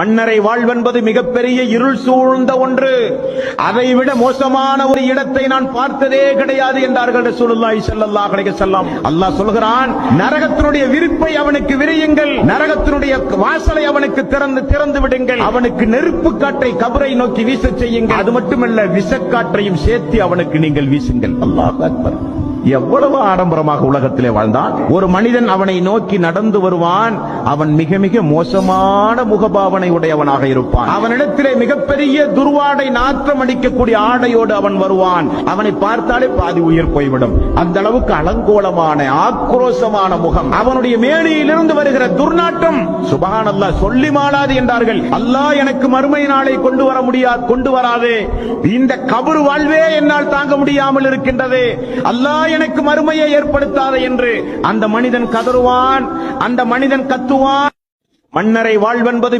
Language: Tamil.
மன்னரை வாழ்வென்பது மிகப்பெரிய இருள் சூழ்ந்த ஒன்று. அதைவிட மோசமான ஒரு இடத்தை நான் பார்த்ததே கிடையாது என்றார்கள் ரசூலுல்லாஹி ஸல்லல்லாஹு அலைஹி வஸல்லம். அல்லாஹ் சொல்கிறான் நரகத்தினுடைய விருப்பை அவனுக்கு விரியுங்கள் நரகத்தினுடைய வாசலை அவனுக்கு திறந்து திறந்து விடுங்கள். அவனுக்கு நெருப்பு காற்றை கபரை நோக்கி வீசச் செய்யுங்கள். அது மட்டுமல்ல விஷக்காற்றையும் சேர்த்து அவனுக்கு நீங்கள் வீசுங்கள். அல்லாஹ் அக்பர். எவ்வளவு ஆடம்பரமாக உலகத்திலே வாழ்ந்தான்? ஒரு மனிதன் அவனை நோக்கி நடந்து வருவான். அவன் மிக மிக மோசமான முகபாவனை உடையவனாக இருப்பான். அவனிடத்திலே மிகப்பெரிய துர்வாடை நாற்றம் அடிக்கக்கூடிய ஆடையோடு அவன் வருவான். அவனை பார்த்தாலே பாதி உயிர் போய்விடும். அந்த அளவுக்கு அலங்கோலமான ஆக்ரோஷமான முகம். அவனுடைய மேடையிலிருந்து வருகிற துர்நாற்றம் சுபஹான் சொல்லி மாளாது என்றார்கள். அல்லாஹ் எனக்கு மறுமை நாளை கொண்டு வர முடியாது கொண்டு வராதே. இந்த கபரு வாழ்வே என்னால் தாங்க முடியாமல் இருக்கின்றது. அல்லாஹ் எனக்கு மறுமையை ஏற்படுத்தாத என்று அந்த மனிதன் கதறுவான் அந்த மனிதன் கத்துவான். மன்னரை வாழ்வென்பது